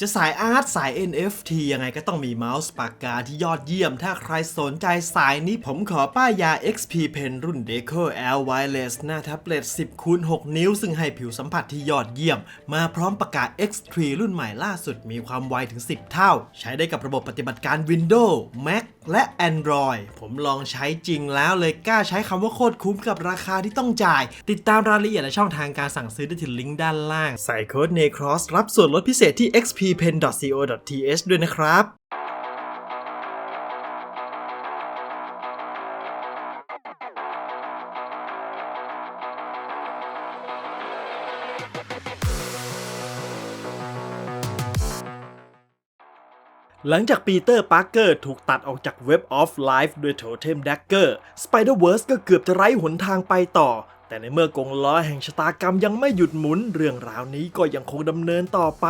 จะสายอาร์ตสาย NFT ยังไงก็ต้องมีเมาส์ปากกาที่ยอดเยี่ยม ถ้าใครสนใจสายนี้ผมขอป้ายยา XP Pen รุ่น Deco L Wireless หน้าแท็บเล็ต 10คูณ6นิ้ว ซึ่งให้ผิวสัมผัสที่ยอดเยี่ยม มาพร้อมปากกา X3 รุ่นใหม่ล่าสุดมีความไวถึง 10 เท่า ใช้ได้กับระบบปฏิบัติการ Windows Mac และ Android ผมลองใช้จริงแล้วเลยกล้าใช้คำว่าโคตรคุ้มกับราคาที่ต้องจ่าย ติดตามรายละเอียดและช่องทางการสั่งซื้อได้ที่ลิงก์ด้านล่าง ใส่โค้ด NECROSS รับส่วนลดพิเศษที่ xppen.co.th ด้วยนะครับ หลังจากปีเตอร์ปาร์เกอร์ถูกตัดออกจาก Web of Life ด้วย Totem Dagger Spider-Verse ก็เกือบจะไร้หนทางไปต่อ แต่ในเมื่อกงล้อแห่งชะตากรรมยังไม่หยุดหมุน เรื่องราวนี้ก็ยังคงดำเนินต่อไป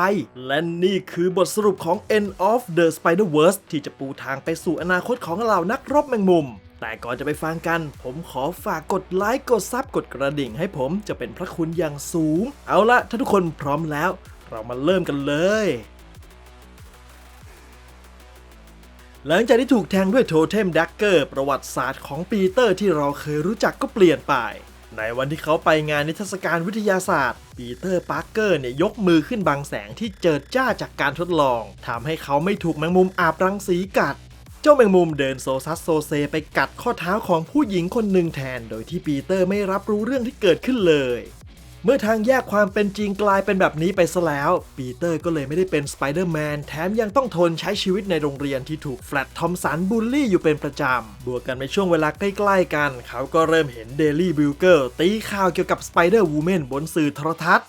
และนี่คือบทสรุปของ End of the Spider-Verse ที่จะปูทางไปสู่อนาคตของเหล่านักรบแมงมุม แต่ก่อนจะไปฟังกัน ผมขอฝากกดไลค์กดซับกดกระดิ่งให้ผมจะเป็นพระคุณอย่างสูง เอาละถ้าทุกคนพร้อมแล้ว เรามาเริ่มกันเลย หลังจากที่ถูกแทงด้วยโทเทมดักเกอร์ประวัติศาสตร์ของปีเตอร์ที่เราเคยรู้จักก็เปลี่ยนไป ในวันที่เขาไปงานนิทรรศการวิทยาศาสตร์ ปีเตอร์ปาร์เกอร์เนี่ยยกมือขึ้นบังแสงที่เจิดจ้าจากการทดลองทำให้เขาไม่ถูกแมงมุมอาบรังสีกัด เจ้าแมงมุมเดินโซซัสโซเซไปกัดข้อเท้าของผู้หญิงคนหนึ่งแทน โดยที่ปีเตอร์ไม่รับรู้เรื่องที่เกิดขึ้นเลย เมื่อทางแยกความเป็นจริงกลายเป็นแบบนี้ไปซะแล้ว ปีเตอร์ก็เลยไม่ได้เป็นสไปเดอร์แมนแถมยังต้องทนใช้ชีวิตในโรงเรียนที่ถูกแฟลตทอมสันบูลลี่อยู่เป็นประจำ บวกกันในช่วงเวลาใกล้ๆกัน เขาก็เริ่มเห็นเดลี่บิลเกอร์ตีข่าวเกี่ยวกับสไปเดอร์วูแมนบนสื่อโทรทัศน์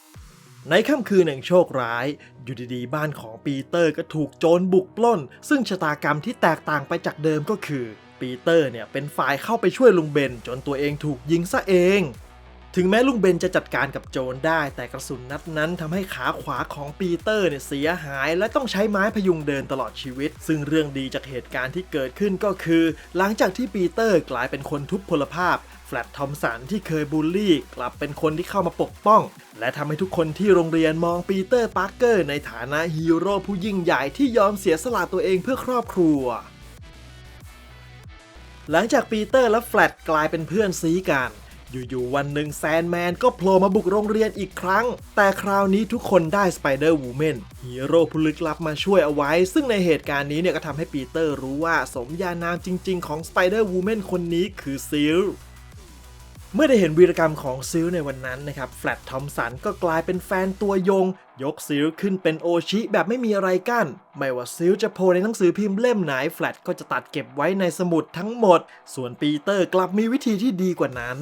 ในค่ำคืนแห่งโชคร้าย อยู่ดีๆ บ้านของปีเตอร์ก็ถูกโจรบุกปล้น ซึ่งชะตากรรมที่แตกต่างไปจากเดิมก็คือ ปีเตอร์เนี่ยเป็นฝ่ายเข้าไปช่วยลุงเบนจนตัวเองถูกยิงซะเอง ถึงแม้ลุงเบนจะจัดการกับโจรได้ แต่กระสุนนัดนั้นทำให้ขาขวาของปีเตอร์เนี่ยเสียหาย และต้องใช้ไม้พยุงเดินตลอดชีวิต ซึ่งเรื่องดีจากเหตุการณ์ที่เกิดขึ้นก็คือ หลังจากที่ปีเตอร์กลายเป็นคนทุพพลภาพแฟลตทอมสันที่เคยบูลลี่ กลับเป็นคนที่เข้ามาปกป้อง และทำให้ทุกคนที่โรงเรียนมองปีเตอร์ปาร์เกอร์ในฐานะฮีโร่ผู้ยิ่งใหญ่ที่ยอมเสียสละตัวเองเพื่อครอบครัว หลังจากปีเตอร์และแฟลตกลายเป็นเพื่อนซีกัน อยู่ ๆ วันหนึ่งแซนแมนก็โผล่มาบุกโรงเรียนอีกครั้ง แต่คราวนี้ทุกคนได้สไปเดอร์วูแมนฮีโร่ผู้ลึกลับมาช่วยเอาไว้ ซึ่งในเหตุการณ์นี้เนี่ยก็ทำให้ปีเตอร์รู้ว่าสมญานามจริง ๆ ของสไปเดอร์วูแมนคนนี้คือซิลเมื่อได้เห็นวีรกรรมของซิลในวันนั้นนะครับ แฟลตทอมสันก็กลายเป็นแฟนตัวยง ยกซิลขึ้นเป็นโอชิแบบไม่มีอะไรกั้น ไม่ว่าซิลจะโพลในหนังสือพิมพ์เล่มไหน แฟลตก็จะตัดเก็บไว้ในสมุดทั้งหมด ส่วนปีเตอร์กลับมีวิธีที่ดีกว่านั้น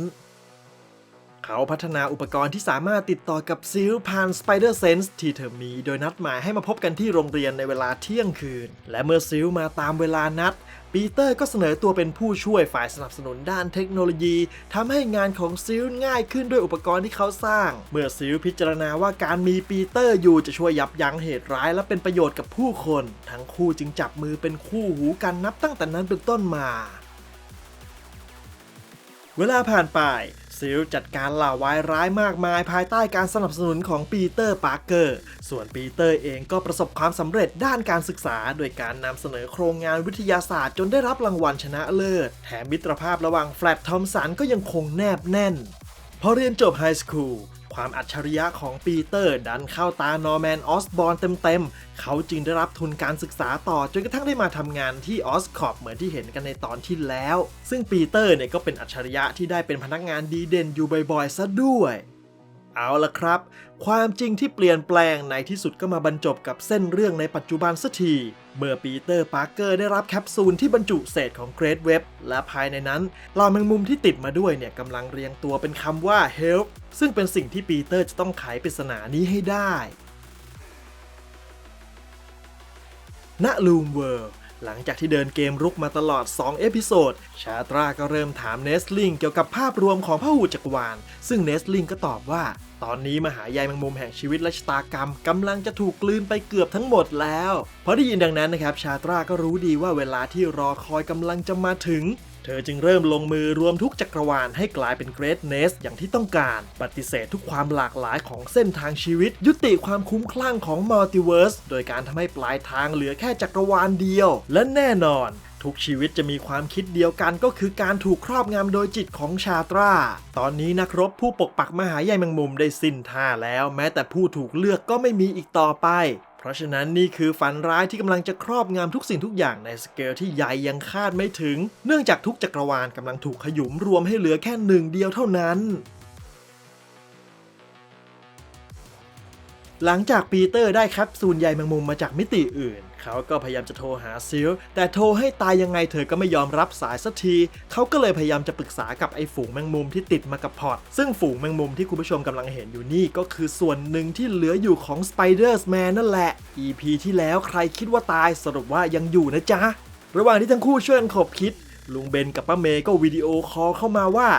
เขาพัฒนาอุปกรณ์ที่สามารถติดต่อกับซิลผ่าน Spider Sense ที่เธอมีโดยนัดหมายให้มาพบกันที่โรงเรียนในเวลาเที่ยงคืน และเมื่อซิลมาตามเวลานัด ปีเตอร์ก็เสนอตัวเป็นผู้ช่วยฝ่ายสนับสนุนด้านเทคโนโลยีทำให้งานของซิลง่ายขึ้นด้วยอุปกรณ์ที่เขาสร้าง เมื่อซิลพิจารณาว่าการมีปีเตอร์อยู่จะช่วยยับยั้งเหตุร้าย และเป็นประโยชน์กับผู้คน ทั้งคู่จึงจับมือเป็นคู่หูกันนับตั้งแต่นั้นเป็นต้นมา เวลาผ่านไป ซิลจัดการเหล่าวายร้ายมากมายภายใต้การสนับสนุนของปีเตอร์ปาร์เกอร์ ส่วนปีเตอร์เองก็ประสบความสำเร็จด้านการศึกษา โดยการนำเสนอโครงงานวิทยาศาสตร์จนได้รับรางวัลชนะเลิศ แถมมิตรภาพระหว่างแฟลตทอมสันก็ยังคงแนบแน่น พอเรียนจบไฮสคูล ความอัจฉริยะของปีเตอร์ ดันเข้าตานอร์แมนออสบอร์นเต็มๆ เขาจึงได้รับทุนการศึกษาต่อจนกระทั่งได้มาทำงานที่ออสคอปเหมือนที่เห็นกันในตอนที่แล้ว ซึ่งปีเตอร์เนี่ยก็เป็นอัจฉริยะที่ได้เป็นพนักงานดีเด่นอยู่บ่อยๆซะด้วย เอาละครับ ความจริงที่เปลี่ยนแปลงในที่สุดก็มาบรรจบกับเส้นเรื่องในปัจจุบันสักที เมื่อปีเตอร์ปาร์เกอร์ได้รับแคปซูลที่บรรจุเศษของเกรดเว็บและภายในนั้นเหล่าแมงมุมที่ติดมาด้วยเนี่ยกำลังเรียงตัวเป็นคำว่า help ซึ่งเป็นสิ่งที่ปีเตอร์จะต้องไขปริศนานี้ให้ได้ณลูมเวิร์ หลังจากที่เดินเกมรุกมาตลอด 2 เอพิโซด ชาตราก็เริ่มถามเนสลิงเกี่ยวกับภาพรวมของพหูจักรวาล ซึ่งเนสลิงก็ตอบว่า ตอนนี้มหายายแมงมุมแห่งชีวิตและชะตากรรมกำลังจะถูกกลืนไปเกือบทั้งหมดแล้วพอได้ยินดังนั้นนะครับ ชาตราก็รู้ดีว่าเวลาที่รอคอยกำลังจะมาถึง เธอจึงเริ่มลงมือรวมทุกจักรวาลให้กลายเป็นเกรทเนสอย่างที่ต้องการ ปฏิเสธทุกความหลากหลายของเส้นทางชีวิต ยุติความคุ้มคลั่งของมัลติเวิร์สโดยการทำให้ปลายทางเหลือแค่จักรวาลเดียว และแน่นอนทุกชีวิตจะมีความคิดเดียวกันก็คือการถูกครอบงำโดยจิตของชาตรา ตอนนี้นักรบผู้ปกปักมหาใยแมงมุมได้สิ้นท่าแล้ว แม้แต่ผู้ถูกเลือกก็ไม่มีอีกต่อไป ราะฉะนั้นนี่คือฝันร้ายที่กำลังจะครอบงำทุกสิ่งทุกอย่างในสเกลที่ใหญ่ยังคาดไม่ถึง เนื่องจากทุกจักรวาลกำลังถูกขยุมรวมให้เหลือแค่หนึ่งเดียวเท่านั้นหลังจากปีเตอร์ได้แคปซูลใยแมงมุมมาจากมิติอื่น เขาก็พยายามจะโทรหาซิลแต่โทรให้ตายยังไงเธอก็ไม่ยอมรับสายสักที เขาก็เลยพยายามจะปรึกษากับไอ้ฝูงแมงมุมที่ติดมากับพอร์ต ซึ่งฝูงแมงมุมที่คุณผู้ชมกำลังเห็นอยู่นี่ก็คือส่วนหนึ่งที่เหลืออยู่ของ Spider-Man นั่นแหละ EP ที่แล้วใครคิดว่าตายสรุปว่ายังอยู่นะจ๊ะ ระหว่างที่ทั้งคู่ช่วยกันขบคิดลุงเบนกับป้าเมย์ก็วิดีโอคอลเข้ามาว่า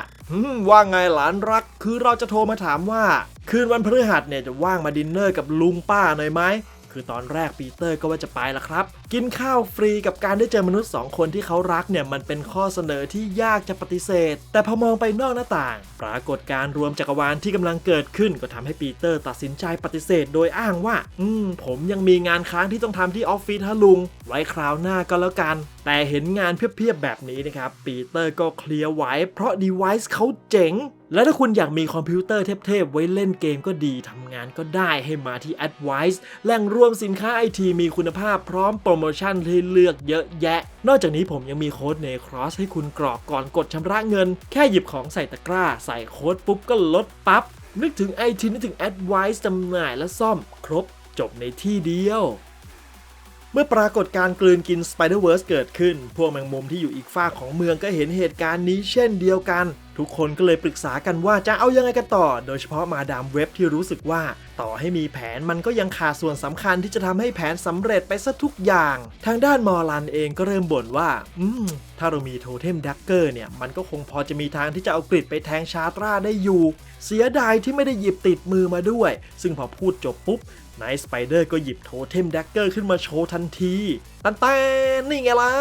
ว่าไงหลานรัก คือเราจะโทรมาถามว่า คืนวันพฤหัสเนี่ยจะว่างมาดินเนอร์กับลุงป้าหน่อยไหม คือตอนแรกปีเตอร์ก็ว่าจะไปละครับ กินข้าวฟรีกับการได้เจอมนุษย์ 2 คนที่เขารักเนี่ยมันเป็นข้อเสนอที่ยากจะปฏิเสธ แต่พอมองไปนอกหน้าต่าง ปรากฏการรวมจักรวาลที่กำลังเกิดขึ้นก็ทำให้ปีเตอร์ตัดสินใจปฏิเสธ โดยอ้างว่า อืม ผมยังมีงานค้างที่ต้องทำที่ออฟฟิศฮะลุง ไว้คราวหน้าก็แล้วกัน แต่เห็นงานเพียบๆแบบนี้นะครับปีเตอร์ก็เคลียร์ไว้เพราะ device เขาเจ๋ง และถ้าคุณอยากมีคอมพิวเตอร์เทพๆ ไว้เล่นเกมก็ดีทำงานก็ได้ให้มาที่ Advice แหล่งรวมสินค้าไอทีมีคุณภาพพร้อมโปรโมชั่นให้เลือกเยอะแยะ นอกจากนี้ผมยังมีโค้ดเนครอสให้คุณกรอกก่อนกดชำระเงิน แค่หยิบของใส่ตะกร้า ใส่โค้ดปุ๊บก็ลดปั๊บนึกถึงไอทีนึกถึง Advice จำหน่ายและซ่อมครบจบในที่เดียว เมื่อปรากฏการกลืนกิน Spider-Verse เกิดขึ้น พวกแมงมุมที่อยู่อีกฝ้ากของเมืองก็เห็นเหตุการณ์นี้เช่นเดียวกัน ทุกคนก็เลยปรึกษากันว่าจะเอายังไงกันต่อ โดยเฉพาะมาดามเว็บที่รู้สึกว่า ต่อให้มีแผนมันก็ยังขาดส่วนสำคัญที่จะทำให้แผนสำเร็จไปซะทุกอย่าง ทางด้านมอรันเองก็เริ่มบ่นว่า อืม ถ้าเรามีโทเทมดักเกอร์เนี่ย มันก็คงพอจะมีทางที่จะเอากริดไปแทงชาตราได้อยู่ เสียดายที่ไม่ได้หยิบติดมือมาด้วย ซึ่งพอพูดจบปุ๊บ นายสไปเดอร์ก็หยิบโทเทมแดกเกอร์ขึ้นมาโชว์ทันที ตันแต่นี่ไงล่ะ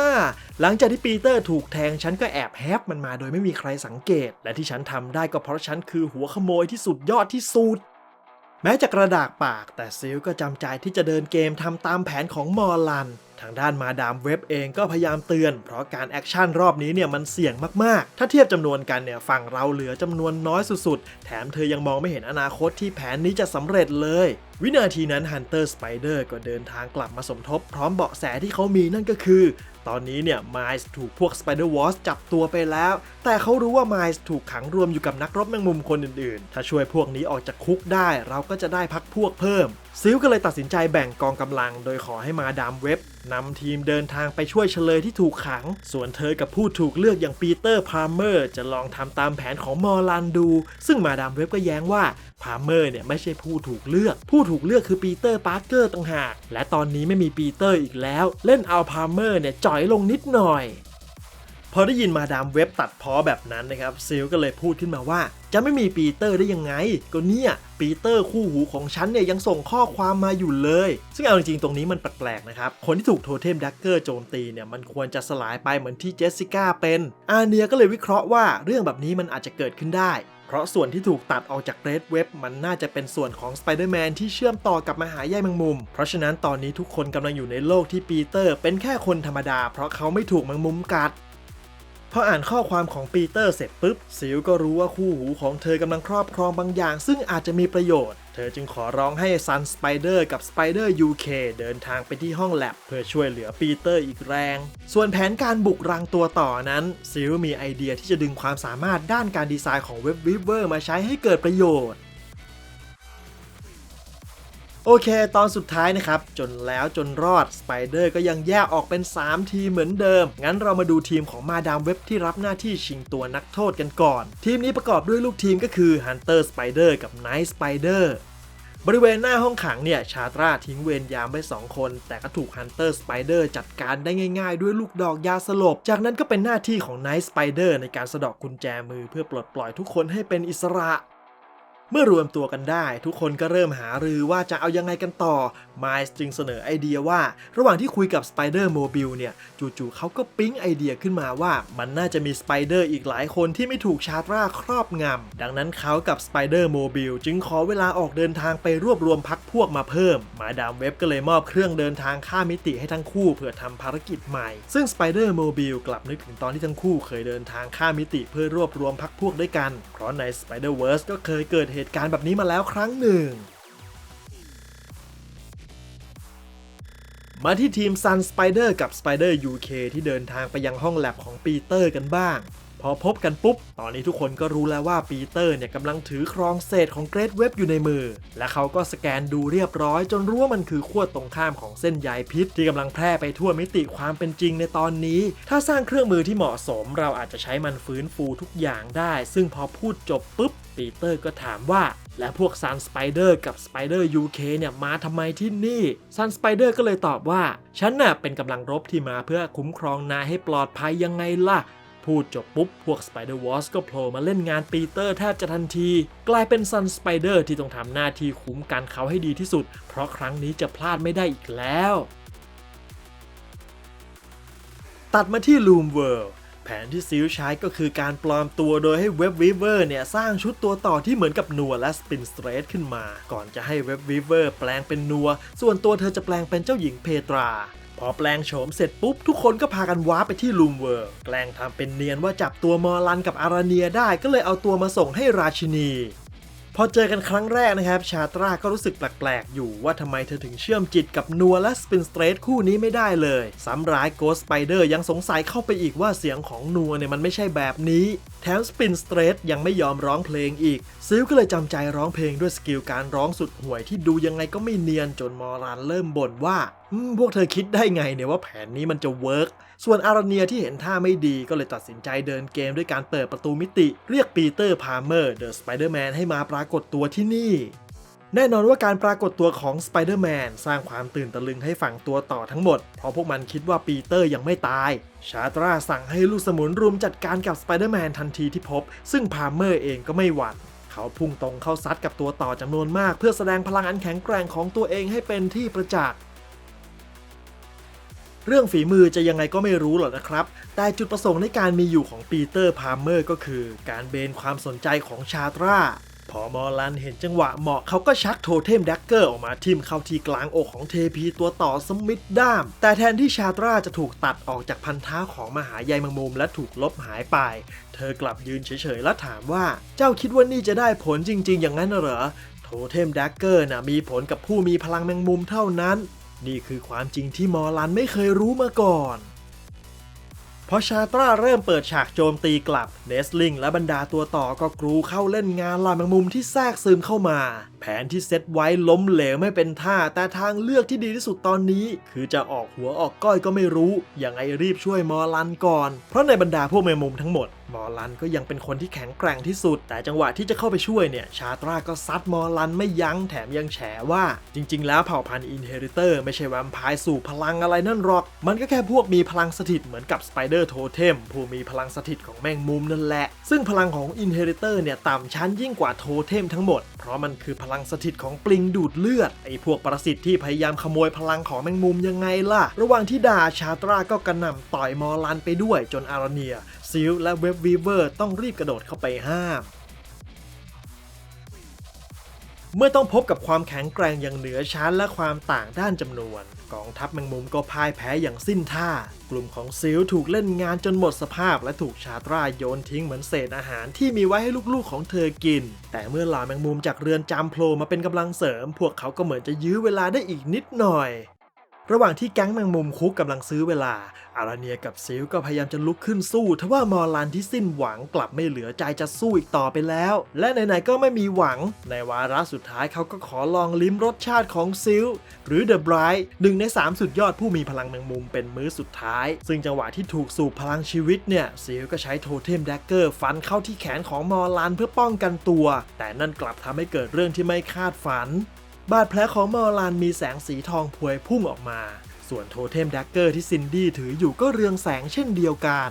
หลังจากที่ปีเตอร์ถูกแทงฉันก็แอบแฮปมันมาโดยไม่มีใครสังเกต และที่ฉันทำได้ก็เพราะฉันคือหัวขโมยที่สุดยอดที่สุด แม้จะกระดากปากแต่ซิลก็จำใจที่จะเดินเกมทำตามแผนของมอร์ลัน ทางด้านมาดามเว็บเองก็พยายามเตือน เพราะการแอคชั่นรอบนี้เนี่ยมันเสี่ยงมากๆ ถ้าเทียบจำนวนกันเนี่ยฝั่งเราเหลือจำนวนน้อยสุดๆ แถมเธอยังมองไม่เห็นอนาคตที่แผนนี้จะสำเร็จเลย วินาทีนั้นฮันเตอร์สไปเดอร์ก็เดินทางกลับมาสมทบพร้อมเบาะแสที่เขามีนั่นก็คือ ตอนนี้เนี่ยไมล์ถูกพวก Spider w a r s จับตัวไปแล้ว แต่เขารู้ว่าไมล์ถูกขังรวมอยู่กับนักรบแมงมุมคนอื่นๆ ถ้าช่วยพวกนี้ออกจากคุกได้ เราก็จะได้พักพวกเพิ่ม ซิลก็เลยตัดสินใจแบ่งกองกำลัง โดยขอให้มาดามเว็บนำทีมเดินทางไปช่วยเฉลยที่ถูกขัง ส่วนเธอกับผู้ถูกเลือกอย่างปีเตอร์พาร์เมอร์ จะลองทำตามแผนของมอร์ลันดู ซึ่งมาดามเว็บก็แย้งว่าพาร์เมอร์เนี่ยไม่ใช่ผู้ถูกเลือก ผู้ถูกเลือกคือปีเตอร์ปาร์เกอร์ต่างหาก และตอนนี้ไม่มีปีเตอร์อีกแล้ว เล่นเอาพาร์เมอร์เนี่ยจ่อยลงนิดหน่อย พอได้ยินมาดามเว็บตัดพ้อแบบนั้นนะครับซิลก็เลยพูดขึ้นมาว่า จะไม่มีปีเตอร์ได้ยังไง ก็เนี่ยปีเตอร์คู่หูของฉันเนี่ยยังส่งข้อความมาอยู่เลย ซึ่งเอาจริงๆตรงนี้มันแปลกๆนะครับ คนที่ถูกโทเทมดักเกอร์โจมตีเนี่ยมันควรจะสลายไปเหมือนที่เจสสิก้าเป็น อาเนียก็เลยวิเคราะห์ว่าเรื่องแบบนี้มันอาจจะเกิดขึ้นได้เพราะส่วนที่ถูกตัดออกจากเรดเว็บมันน่าจะเป็นส่วนของ Spider-Man ที่เชื่อมต่อกับมหาใยแมงมุม เพราะฉะนั้นตอนนี้ทุกคนกำลังอยู่ในโลกที่ปีเตอร์เป็นแค่คนธรรมดา เพราะเขาไม่ถูกแมงมุมกัด พออ่านข้อความของปีเตอร์เสร็จปุ๊บซิลก็รู้ว่าคู่หูของเธอกำลังครอบครองบางอย่าง ซึ่งอาจจะมีประโยชน์ เธอจึงขอร้องให้ซันสไปเดอร์กับสไปเดอร์ UK เดินทางไปที่ห้องแลบเพื่อช่วยเหลือปีเตอร์อีกแรง ส่วนแผนการบุกรังตัวต่อนั้นซิลมีไอเดียที่จะดึงความสามารถด้านการดีไซน์ของเว็บวิเวอร์มาใช้ให้เกิดประโยชน์ โอเค ตอนสุดท้ายนะครับ จนแล้วจนรอดสไปเดอร์ก็ยังแยกออกเป็น 3 ทีมเหมือนเดิม งั้นเรามาดูทีมของมาดามเว็บที่รับหน้าที่ชิงตัวนักโทษกันก่อน ทีมนี้ประกอบด้วยลูกทีมก็คือ Hunter Spider กับ Night Spider บริเวณหน้าห้องขังเนี่ย ชาตราทิ้งเวรยามไว้ 2 คน แต่ก็ถูก Hunter Spider จัดการได้ง่ายๆ ด้วยลูกดอกยาสลบ จากนั้นก็เป็นหน้าที่ของ Night Spider ในการสะดอกกุญแจมือเพื่อปลดปล่อยทุกคนให้เป็นอิสระ เมื่อรวมตัวกันได้ทุกคนก็เริ่มหารือว่าจะเอายังไงกันต่อไมล์จึงเสนอไอเดียว่า ระหว่างที่คุยกับสไปเดอร์โมบิลเนี่ยจู่ๆเขาก็ปิ๊งไอเดียขึ้นมาว่ามันน่าจะมีสไปเดอร์อีกหลายคนที่ไม่ถูกชาตราครอบงำ ดังนั้นเขากับสไปเดอร์โมบิลจึงขอเวลาออกเดินทางไปรวบรวมพักพวกมาเพิ่ม มาดามเว็บก็เลยมอบเครื่องเดินทางข้ามมิติให้ทั้งคู่เพื่อทำภารกิจใหม่ ซึ่งสไปเดอร์โมบิลกลับนึกถึงตอนที่ทั้งคู่เคยเดินทางข้ามมิติเพื่อรวบรวมพักพวกด้วยกัน เพราะใน Spider-Verse ก็เคยเกิดเหตุการณ์แบบนี้มาแล้วครั้งหนึ่ง มาที่ทีม Sun Spider กับ Spider UK ที่เดินทางไปยังห้องแลบของปีเตอร์กันบ้าง พอพบกันปุ๊บ ตอนนี้ทุกคนก็รู้แล้วว่าปีเตอร์เนี่ยกำลังถือครองเศษของเกรดเว็บอยู่ในมือ และเขาก็สแกนดูเรียบร้อย จนรู้ว่ามันคือขั้วตรงข้ามของเส้นใยพิษ ที่กำลังแพร่ไปทั่วมิติความเป็นจริงในตอนนี้ ถ้าสร้างเครื่องมือที่เหมาะสม เราอาจจะใช้มันฟื้นฟูทุกอย่างได้ ซึ่งพอพูดจบปุ๊บปีเตอร์ก็ถามว่าและพวกซันสไปเดอร์กับสไปเดอร์ UK เนี่ยมาทำไมที่นี่ซันสไปเดอร์ก็เลยตอบว่า ฉันน่ะเป็นกำลังรบที่มาเพื่อคุ้มครองนายให้ปลอดภัยยังไงล่ะ พูดจบปุ๊บ พวก Spider w a s ก็โผล่มาเล่นงานปีเตอร์แทบจะทันที กลายเป็นซันสไปเดอร์ที่ต้องทำหน้าที่คุ้มกันเขาให้ดีที่สุด เพราะครั้งนี้จะพลาดไม่ได้อีกแล้ว ตัดมาที่ Loom World แผนที่ซิลใช้ก็คือการปลอมตัวโดยให้เว็บวีเวอร์เนี่ย สร้างชุดตัวต่อที่เหมือนกับนัวและสปินสเตรทขึ้นมา ก่อนจะให้เว็บวีเวอร์แปลงเป็นนัว ส่วนตัวเธอจะแปลงเป็นเจ้าหญิงเพตรา พอแปลงโฉมเสร็จปุ๊บ ทุกคนก็พากันว้าไปที่ลูมเวิร์แกล้งทำเป็นเนียนว่าจับตัวมอรันกับอาราเนียได้ก็เลยเอาตัวมาส่งให้ราชินี พอเจอกันครั้งแรกนะครับ ชาตราก็รู้สึกแปลกๆ อยู่ว่าทำไมเธอถึงเชื่อมจิตกับนัวและสปินสเตรทคู่นี้ไม่ได้เลยสำร้ายโกสไปเดอร์ยังสงสัยเข้าไปอีกว่าเสียงของนัวเนี่ยมันไม่ใช่แบบนี้ แถมสปินสเตรทยังไม่ยอมร้องเพลงอีก ซิลก็เลยจำใจร้องเพลงด้วยสกิลการร้องสุดห่วยที่ดูยังไงก็ไม่เนียนจนมอรันเริ่มบ่นว่าพวกเธอคิดได้ไงเนี่ยว่าแผนนี้มันจะเวิร์ก ส่วนอารเนียที่เห็นท่าไม่ดีก็เลยตัดสินใจเดินเกมด้วยการเปิดประตูมิติ เรียกปีเตอร์พาร์เมอร์เดอะสไปเดอร์แมนให้มาปรากฏตัวที่นี่แน่นอนว่าการปรากฏตัวของสไปเดอร์แมนสร้างความตื่นตะลึงให้ฝั่งตัวต่อทั้งหมด เพราะพวกมันคิดว่าปีเตอร์ยังไม่ตาย ชาตราสั่งให้ลูกสมุนรุมจัดการกับสไปเดอร์แมนทันทีที่พบ ซึ่งพาร์เมอร์เองก็ไม่หวั่น เขาพุ่งตรงเข้าซัดกับตัวต่อจำนวนมาก เพื่อแสดงพลังอันแข็งแกร่งของตัวเองให้เป็นที่ประจักษ์ เรื่องฝีมือจะยังไงก็ไม่รู้หรอกนะครับ แต่จุดประสงค์ในการมีอยู่ของปีเตอร์พาร์เมอร์ก็คือ การเบนความสนใจของชาตราพอมอลันเห็นจังหวะเหมาะเขาก็ชักโทเทมแดกเกอร์ออกมาทิ่มเข้าที่กลางอกของเทพีตัวต่อสมิธด้าม แต่แทนที่ชาตราจะถูกตัดออกจากพันธะของมหาใยมังมุมและถูกลบหายไป เธอกลับยืนเฉยๆและถามว่า เจ้าคิดว่านี่จะได้ผลจริง ๆ อย่างนั้นเหรอ โทเทมแดกเกอร์น่ะมีผลกับผู้มีพลังแมงมุมเท่านั้น นี่คือความจริงที่มอลันไม่เคยรู้มาก่อน พอชาตราเริ่มเปิดฉากโจมตีกลับเนสลิงและบรรดาตัวต่อก็กรูเข้าเล่นงานลาแมงมุมที่แทรกซึมเข้ามา แผนที่เซตไว้ล้มเหลวไม่เป็นท่า แต่ทางเลือกที่ดีที่สุดตอนนี้ คือจะออกหัวออกก้อยก็ไม่รู้ยังไงรีบช่วยมอลันก่อน เพราะในบรรดาพวกแมงมุมทั้งหมด มอลันก็ยังเป็นคนที่แข็งแกร่งที่สุด แต่จังหวะที่จะเข้าไปช่วยเนี่ย ชาตราก็ซัดมอลันไม่ยั้งแถมยังแฉว่าจริง ๆ แล้วเผ่าพันธุ์อินเฮริเตอร์ไม่ใช่แวมไพร์สู่พลังอะไรนั่นหรอก มันก็แค่พวกมีพลังสถิตเหมือนกับสไปเดอร์โทเทมผู้มีพลังสถิตของแมงมุมนั่นแหละ ซึ่งพลังของอินเฮริเตอร์เนี่ยต่ำชั้นยิ่งกว่าโทเทมทั้งหมด เพราะมันคือพลังสถิตของปลิงดูดเลือดไอ้พวกปรสิตที่พยายามขโมยพลังของแมงมุมยังไงล่ะ ระหว่างที่ด่าชาตราก็กระหน่ำต่อยมอลันไปด้วยจนอารเนีย ซิลและเว็บวีเวอร์ต้องรีบกระโดดเข้าไปห้าม เมื่อต้องพบกับความแข็งแกร่งอย่างเหนือชั้นและความต่างด้านจำนวน กองทัพแมงมุมก็พ่ายแพ้อย่างสิ้นท่า กลุ่มของซิลถูกเล่นงานจนหมดสภาพ และถูกชาตราโยนทิ้งเหมือนเศษอาหารที่มีไว้ให้ลูกๆของเธอกิน แต่เมื่อเหล่าแมงมุมจากเรือนจำโผล่มาเป็นกำลังเสริม พวกเขาก็เหมือนจะยื้อเวลาได้อีกนิดหน่อย ระหว่างที่แก๊งแมงมุมคุกกำลังซื้อเวลา อาราเนียกับซิลก็พยายามจะลุกขึ้นสู้ทว่ามอรันที่สิ้นหวังกลับไม่เหลือใจจะสู้อีกต่อไปแล้ว และไหนๆก็ไม่มีหวัง ในวาระสุดท้ายเขาก็ขอลองลิ้มรสชาติของซิลหรือเดอะไบรท์หนึ่งใน 3 สุดยอดผู้มีพลังแมงมุมเป็นมื้อสุดท้าย ซึ่งจังหวะที่ถูกสูบพลังชีวิตเนี่ยซิลก็ใช้โทเทมแดกเกอร์ฟันเข้าที่แขนของมอรันเพื่อป้องกันตัว แต่นั่นกลับทำให้เกิดเรื่องที่ไม่คาดฝัน บาดแผลของมอรันมีแสงสีทองพวยพุ่งออกมา ส่วนโทเทมแดกเกอร์ที่ซินดี้ถืออยู่ก็เรืองแสงเช่นเดียวกัน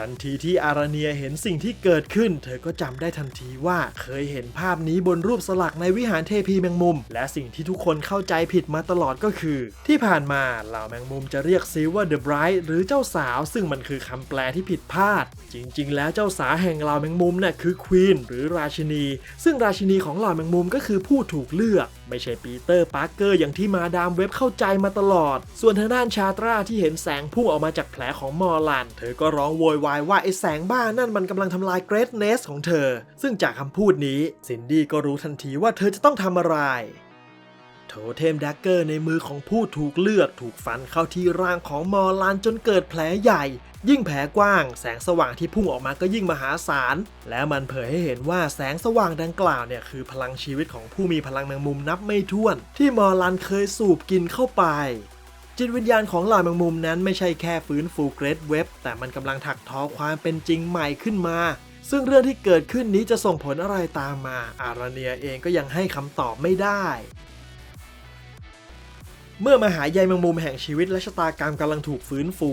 ทันทีที่อาราเนียเห็นสิ่งที่เกิดขึ้น เธอก็จำได้ทันทีว่าเคยเห็นภาพนี้บนรูปสลักในวิหารเทพีแมงมุม และสิ่งที่ทุกคนเข้าใจผิดมาตลอดก็คือ ที่ผ่านมาเหล่าแมงมุมจะเรียกซิว่าเดอะไบรท์หรือเจ้าสาว ซึ่งมันคือคำแปลที่ผิดพลาด จริง ๆ แล้วเจ้าสาวแห่งเหล่าแมงมุมน่ะคือควีนหรือราชินี ซึ่งราชินีของเหล่าแมงมุมก็คือผู้ถูกเลือก ไม่ใช่ปีเตอร์ปาร์เกอร์อย่างที่มาดามเว็บเข้าใจมาตลอด ส่วนทางด้านชาตราที่เห็นแสงพุ่งออกมาจากแผลของมอร์ลัน เธอก็ร้องโวยวายว่าไอ้แสงบ้านั่นมันกำลังทำลายเกรทเนสของเธอ ซึ่งจากคำพูดนี้ซินดี้ก็รู้ทันทีว่าเธอจะต้องทำอะไร โทเทมดักเกอร์ในมือของผู้ถูกเลือกถูกฟันเข้าที่ร่างของมอร์ลันจนเกิดแผลใหญ่ ยิ่งแผลกว้าง แสงสว่างที่พุ่งออกมาก็ยิ่งมหาศาล และมันเผยให้เห็นว่าแสงสว่างดังกล่าวเนี่ยคือพลังชีวิตของผู้มีพลังแมงมุมนับไม่ถ้วน ที่มอร์ลันเคยสูบกินเข้าไปจิตวิญญาณของเหล่าแมงมุมนั้นไม่ใช่แค่ฟื้นฟูเกรดเว็บ แต่มันกำลังถักทอความเป็นจริงใหม่ขึ้นมา ซึ่งเรื่องที่เกิดขึ้นนี้จะส่งผลอะไรตามมา อารเนียเองก็ยังให้คำตอบไม่ได้ เมื่อมหาใยแมงมุมแห่งชีวิตและชะตากรรมกำลังถูกฟื้นฟู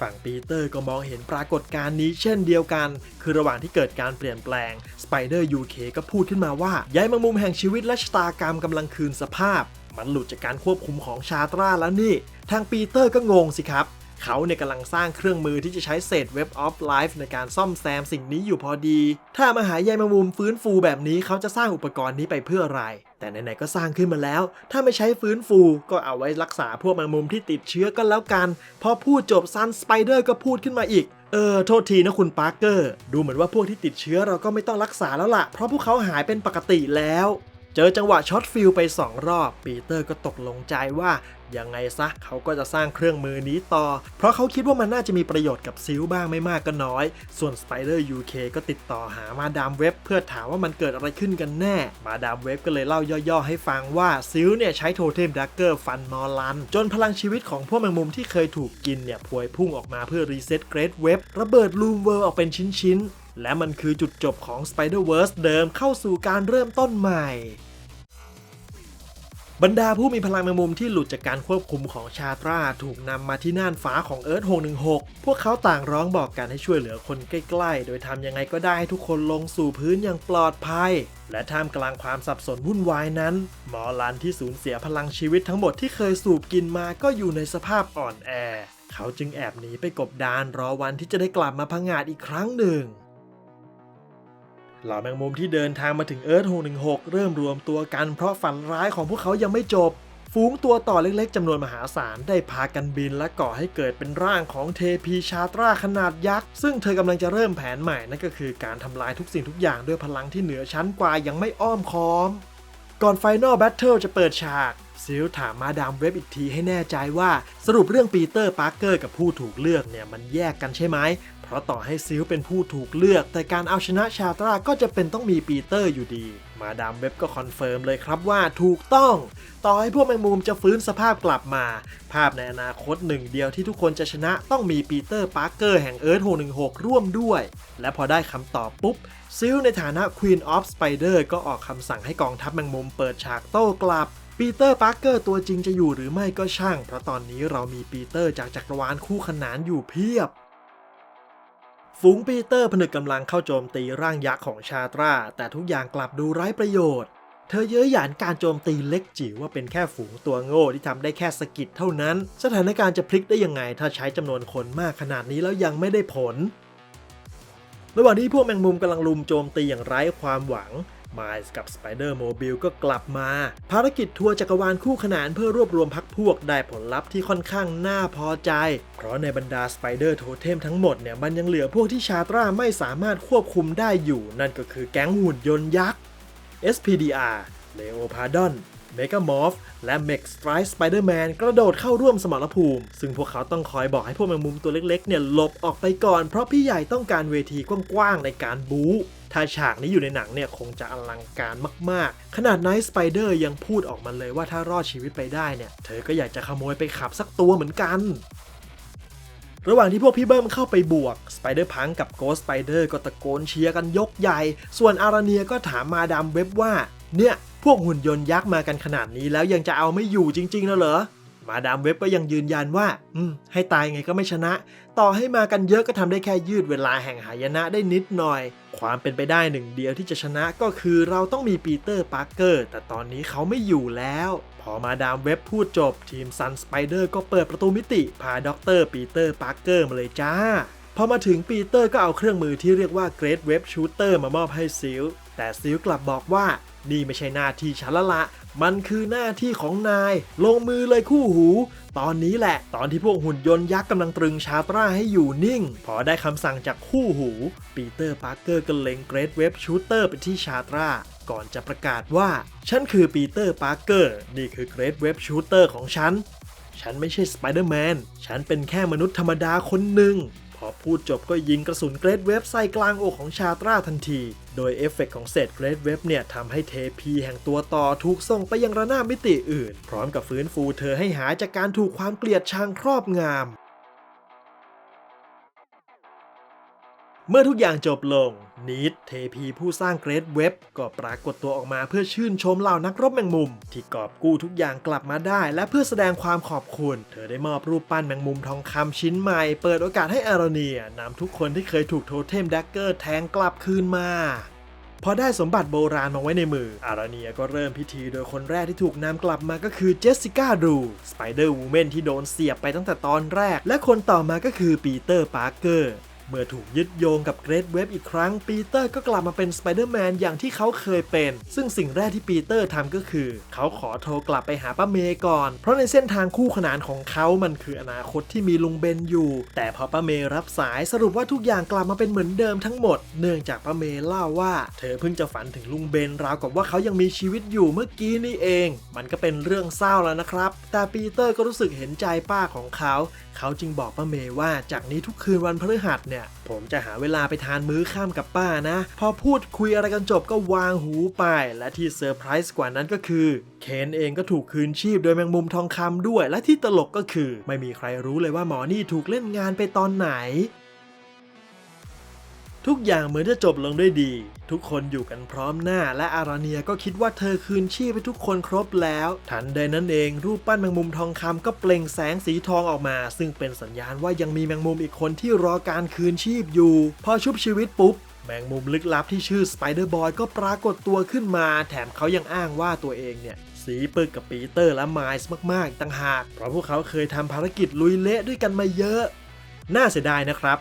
ฝั่งปีเตอร์ก็มองเห็นปรากฏการณ์นี้เช่นเดียวกัน คือระหว่างที่เกิดการเปลี่ยนแปลงสไปเดอร์ยูเคก็พูดขึ้นมาว่าใยแมงมุมแห่งชีวิตและชะตากรรมกำลังคืนสภาพ มันหลุดจากการควบคุมของชาตราแล้วนี่ ทางปีเตอร์ก็งงสิครับ เขาเนี่ยกำลังสร้างเครื่องมือที่จะใช้เศษเว็บออฟไลฟ์ในการซ่อมแซมสิ่งนี้อยู่พอดี ถ้ามหาใยมงมุมฟื้นฟูแบบนี้เขาจะสร้างอุปกรณ์นี้ไปเพื่ออะไร แต่ไหนๆก็สร้างขึ้นมาแล้ว ถ้าไม่ใช้ฟื้นฟูก็เอาไว้รักษาพวกแมงมุมที่ติดเชื้อก็แล้วกัน พอพูดจบซันสไปเดอร์ก็พูดขึ้นมาอีกเออโทษทีนะคุณปาร์เกอร์ ดูเหมือนว่าพวกที่ติดเชื้อเราก็ไม่ต้องรักษาแล้วล่ะ เพราะพวกเขาหายเป็นปกติแล้ว เจอจังหวะช็อตฟิลไป 2 รอบ ปีเตอร์ก็ตกลงใจว่ายังไงซะเขาก็จะสร้างเครื่องมือนี้ต่อ เพราะเขาคิดว่ามันน่าจะมีประโยชน์กับซิลบ้างไม่มากก็น้อย ส่วน Spider UK ก็ติดต่อหามาดามเว็บ เพื่อถามว่ามันเกิดอะไรขึ้นกันแน่ มาดามเว็บก็เลยเล่าย่อๆให้ฟังว่าซิลเนี่ยใช้โทเทมดักเกอร์ฟันมอลัน จนพลังชีวิตของพวกแมงมุมที่เคยถูกกินเนี่ยพวยพุ่งออกมาเพื่อรีเซ็ตเกรดเว็บระเบิดลูมเวิร์ออกเป็นชิ้นๆ และมันคือจุดจบของ Spider-Verse เดิมเข้าสู่การเริ่มต้นใหม่ บรรดาผู้มีพลังแมงมุมที่หลุดจากการควบคุมของชาตราถูกนำมาที่น่านฟ้าของเอิร์ธ616 พวกเขาต่างร้องบอกกันให้ช่วยเหลือคนใกล้ๆ โดยทำยังไงก็ได้ให้ทุกคนลงสู่พื้นอย่างปลอดภัย และท่ามกลางความสับสนวุ่นวายนั้น หมอลันที่สูญเสียพลังชีวิตทั้งหมดที่เคยสูบกินมาก็อยู่ในสภาพอ่อนแอ เขาจึงแอบหนีไปกบดานรอวันที่จะได้กลับมาพังงาดอีกครั้งหนึ่ง เหล่าแมงมุมที่เดินทางมาถึงเอิร์ธ616 เริ่มรวมตัวกันเพราะฝันร้ายของพวกเขายังไม่จบ ฝูงตัวต่อเล็กๆจำนวนมหาศาลได้พากันบินและก่อให้เกิดเป็นร่างของเทพีชาตราขนาดยักษ์ ซึ่งเธอกำลังจะเริ่มแผนใหม่นั่นก็คือการทำลายทุกสิ่งทุกอย่างด้วยพลังที่เหนือชั้นกว่ายังไม่อ้อมค้อม ก่อนไฟนอลแบทเทิลจะเปิดฉากซิลถามมาดามเว็บอีกทีให้แน่ใจว่าสรุปเรื่องปีเตอร์ปาร์เกอร์กับผู้ถูกเลือกเนี่ยมันแยกกันใช่ไหม เพราะต่อให้ซิลเป็นผู้ถูกเลือก แต่การเอาชนะชาตราก็จะเป็นต้องมีปีเตอร์อยู่ดี มาดามเว็บก็คอนเฟิร์มเลยครับว่าถูกต้อง ต่อให้พวกแมงมุมจะฟื้นสภาพกลับมา ภาพในอนาคตหนึ่งเดียวที่ทุกคนจะชนะต้องมีปีเตอร์ปาร์เกอร์แห่งเอิร์ธ616 ร่วมด้วย และพอได้คำตอบปุ๊บซิลในฐานะ Queen of Spider ก็ออกคำสั่งให้กองทัพแมงมุมเปิดฉากโต้กลับปีเตอร์ปาร์เกอร์ตัวจริงจะอยู่หรือไม่ก็ช่าง เพราะตอนนี้เรามีปีเตอร์จากจักรวาลคู่ขนานอยู่เพียบ ฝูงปีเตอร์ผนึกกำลังเข้าโจมตีร่างยักษ์ของชาตรา แต่ทุกอย่างกลับดูไร้ประโยชน์ เธอเย้ยหยันการโจมตีเล็กจิ๋วว่าเป็นแค่ฝูงตัวโง่ที่ทำได้แค่สะกิดเท่านั้น สถานการณ์จะพลิกได้ยังไงถ้าใช้จำนวนคนมากขนาดนี้แล้วยังไม่ได้ผล ระหว่างที่พวกแมงมุมกำลังลุมโจมตีอย่างไร้ความหวัง มายส์กับสไปเดอร์โมบิลก็กลับมา ภารกิจทัวร์จักรวาลคู่ขนานเพื่อรวบรวมพักพวกได้ผลลัพธ์ที่ค่อนข้างน่าพอใจ เพราะในบรรดาสไปเดอร์โทเทมทั้งหมดเนี่ยมันยังเหลือพวกที่ชาตราไม่สามารถควบคุมได้อยู่ นั่นก็คือแก๊งหุ่นยนต์ยักษ์ SPDR Leopardon m e g a m o r p h และ m e x s t r i k e Spider-Man กระโดดเข้าร่วมสมรภูมิ ซึ่งพวกเขาต้องคอยบอกให้พวกแมงมุมตัวเล็กๆเนี่ยหลบออกไปก่อน เพราะพี่ใหญ่ต้องการเวทีกว้างๆในการบู๊ ถ้าฉากนี้อยู่ในหนังเนี่ยคงจะอลังการมากๆ ขนาดไนท์สไปเดอร์ยังพูดออกมาเลยว่าถ้ารอดชีวิตไปได้เนี่ย เธอก็อยากจะขโมยไปขับสักตัวเหมือนกัน ระหว่างที่พวกพี่เบิ้มเข้าไปบวกสไปเดอร์พังกับโกสสไปเดอร์ก็ตะโกนเชียร์กันยกใหญ่ ส่วนอาราเนียก็ถามมาดามเว็บว่า เนี่ยพวกหุ่นยนต์ยักษ์มากันขนาดนี้แล้วยังจะเอาไม่อยู่จริงๆแล้วเหรอ มาดามเว็บก็ยังยืนยันว่า อืม ให้ตายไงก็ไม่ชนะ ต่อให้มากันเยอะก็ทำได้แค่ยืดเวลาแห่งหายนะได้นิดหน่อย ความเป็นไปได้หนึ่งเดียวที่จะชนะก็คือเราต้องมีปีเตอร์ปาร์เกอร์ แต่ตอนนี้เขาไม่อยู่แล้ว พอมาดามเว็บพูดจบ ทีมซันสไปเดอร์ก็เปิดประตูมิติ พาด็อกเตอร์ปีเตอร์ปาร์เกอร์มาเลยจ้า พอมาถึงปีเตอร์ก็เอาเครื่องมือที่เรียกว่า Great Web Shooter มามอบให้ซิล แต่ซิลกลับบอกว่านี่ไม่ใช่หน้าที่ฉันละละ มันคือหน้าที่ของนาย ลงมือเลยคู่หู ตอนนี้แหละ ตอนที่พวกหุ่นยนต์ยักษ์กำลังตรึงชาตราให้อยู่นิ่ง พอได้คำสั่งจากคู่หู ปีเตอร์ปาร์เกอร์ก็เล็ง Great Web Shooter ไปที่ชาตราก่อนจะประกาศว่า ฉันคือปีเตอร์ปาร์เกอร์ นี่คือ Great Web Shooter ของฉัน ฉันไม่ใช่สไปเดอร์แมน ฉันเป็นแค่มนุษย์ธรรมดาคนหนึ่ง อพูดจบก็ยิงกระสุนเกรดเว็บใส่กลางอกของชาตราทันที โดยเอฟเฟกต์ของเศษเกรดเว็บเนี่ยทำให้เทพีแห่งตัวต่อถูกส่งไปยังระนาบมิติอื่น พร้อมกับฟื้นฟูเธอให้หายจากการถูกความเกลียดชังครอบงาม เมื่อทุกอย่างจบลงนีดเทพีผู้สร้างเกรดเว็บก็ปรากฏตัวออกมาเพื่อชื่นชมเหล่านักรบแมงมุม ที่กอบกู้ทุกอย่างกลับมาได้ และเพื่อแสดงความขอบคุณ เธอได้มอบรูปปั้นแมงมุมทองคำชิ้นใหม่ เปิดโอกาสให้อารเนียนำทุกคนที่เคยถูกโทเทมแดกเกอร์แทงกลับคืนมาพอได้สมบัติโบราณมาไว้ในมือ อาราเนียก็เริ่มพิธีโดยคนแรกที่ถูกนำกลับมาก็คือเจสสิก้าดูสไปเดอร์วูแมนที่โดนเสียบไปตั้งแต่ตอนแรก และคนต่อมาก็คือปีเตอร์ปาร์เกอร์ เมื่อถูกยึดโยงกับเกรดเว็บอีกครั้ง ปีเตอร์ก็กลับมาเป็นสไปเดอร์แมนอย่างที่เขาเคยเป็น ซึ่งสิ่งแรกที่ปีเตอร์ทำก็คือ เขาขอโทรกลับไปหาป้าเมย์ก่อน เพราะในเส้นทางคู่ขนานของเขามันคืออนาคตที่มีลุงเบนอยู่ แต่พอป้าเมย์รับสายสรุปว่าทุกอย่างกลับมาเป็นเหมือนเดิมทั้งหมด เนื่องจากป้าเมย์เล่าว่า เธอเพิ่งจะฝันถึงลุงเบนราวกับว่าเขายังมีชีวิตอยู่เมื่อกี้นี่เอง มันก็เป็นเรื่องเศร้าแล้วนะครับ แต่ปีเตอร์ก็รู้สึกเห็นใจป้าของเขา เขาจึงบอกป้าเมย์ว่าจากนี้ทุกคืนวันพฤหัสเนี่ยผมจะหาเวลาไปทานมื้อข้ามกับป้านะ พอพูดคุยอะไรกันจบก็วางหูไป และที่เซอร์ไพรส์กว่านั้นก็คือ เคนเองก็ถูกคืนชีพโดยแมงมุมทองคำด้วย และที่ตลกก็คือ ไม่มีใครรู้เลยว่าหมอนี่ถูกเล่นงานไปตอนไหน ทุกอย่างเหมือนจะจบลงด้วยดี ทุกคนอยู่กันพร้อมหน้า และอาราเนียก็คิดว่าเธอคืนชีพให้ทุกคนครบแล้ว ทันใดนั้นเองรูปปั้นแมงมุมทองคำก็เปล่งแสงสีทองออกมา ซึ่งเป็นสัญญาณว่ายังมีแมงมุมอีกคนที่รอการคืนชีพอยู่ พอชุบชีวิตปุ๊บแมงมุมลึกลับที่ชื่อสไปเดอร์บอยก็ปรากฏตัวขึ้นมา แถมเขายังอ้างว่าตัวเองเนี่ยสีปึกกับปีเตอร์และไมล์มากๆต่างหาก เพราะพวกเขาเคยทำภารกิจลุยเละด้วยกันมาเยอะ น่าเสียดายนะครับ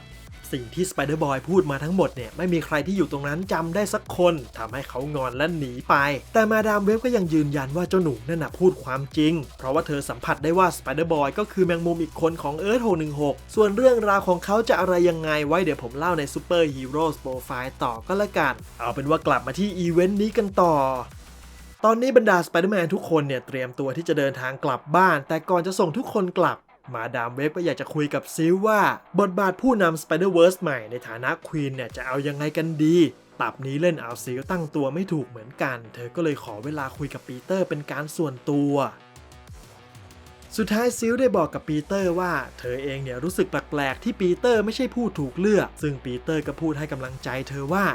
สิ่งที่สไปเดอร์บอยพูดมาทั้งหมดเนี่ยไม่มีใครที่อยู่ตรงนั้นจำได้สักคนทำให้เขางอนและหนีไป แต่มาดามเว็บก็ยังยืนยันว่าเจ้าหนูนั่นน่ะพูดความจริง เพราะว่าเธอสัมผัสได้ว่าสไปเดอร์บอยก็คือแมงมุมอีกคนของเอิร์ธ616 ส่วนเรื่องราวของเขาจะอะไรยังไงไว้เดี๋ยวผมเล่าในซูเปอร์ฮีโร่โปรไฟล์ต่อก็แล้วกัน เอาเป็นว่ากลับมาที่อีเวนต์นี้กันต่อตอนนี้บรรดาสไปเดอร์แมนทุกคนเนี่ยเตรียมตัวที่จะเดินทางกลับบ้าน แต่ก่อนจะส่งทุกคนกลับ มาดามเว็บก็อยากจะคุยกับซิลว่า บทบาทผู้นำ Spider-Verse ใหม่ในฐานะควีนเนี่ยจะเอายังไงกันดี ตับนี้เล่นเอาซิลตั้งตัวไม่ถูกเหมือนกัน เธอก็เลยขอเวลาคุยกับปีเตอร์เป็นการส่วนตัว สุดท้ายซิลได้บอกกับปีเตอร์ว่า เธอเองเนี่ยรู้สึกแปลกๆที่ปีเตอร์ไม่ใช่ผู้ถูกเลือก ซึ่งปีเตอร์ก็พูดให้กำลังใจเธอว่า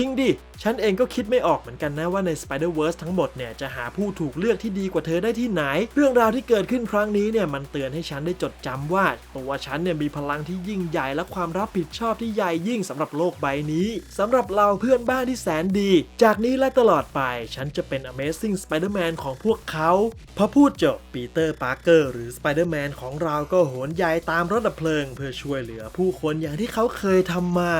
จริงดิ ฉันเองก็คิดไม่ออกเหมือนกันนะว่าใน Spider-Verse ทั้งหมดเนี่ยจะหาผู้ถูกเลือกที่ดีกว่าเธอได้ที่ไหน เรื่องราวที่เกิดขึ้นครั้งนี้เนี่ยมันเตือนให้ฉันได้จดจำว่า ตัวฉันเนี่ยมีพลังที่ยิ่งใหญ่และความรับผิดชอบที่ใหญ่ยิ่งสำหรับโลกใบนี้สำหรับเราเพื่อนบ้านที่แสนดี จากนี้และตลอดไปฉันจะเป็น Amazing Spider-Man ของพวกเขาพอพูดจบปีเตอร์ปาร์เกอร์หรือ Spider-Man ของเราก็โหนใยตามรถดับเพลิง เพื่อช่วยเหลือผู้คนอย่างที่เขาเคยทำมา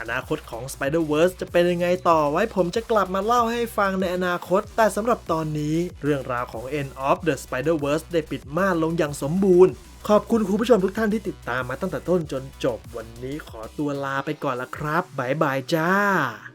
อนาคตของ Spider-Verse จะเป็นยังไงต่อไว้ผมจะกลับมาเล่าให้ฟังในอนาคต แต่สำหรับตอนนี้ เรื่องราวของ End of the Spider-Verse ได้ปิดม่านลงอย่างสมบูรณ์ ขอบคุณคุณผู้ชมทุกท่านที่ติดตามมาตั้งแต่ต้นจนจบ วันนี้ขอตัวลาไปก่อนละครับบ๊ายบายจ้า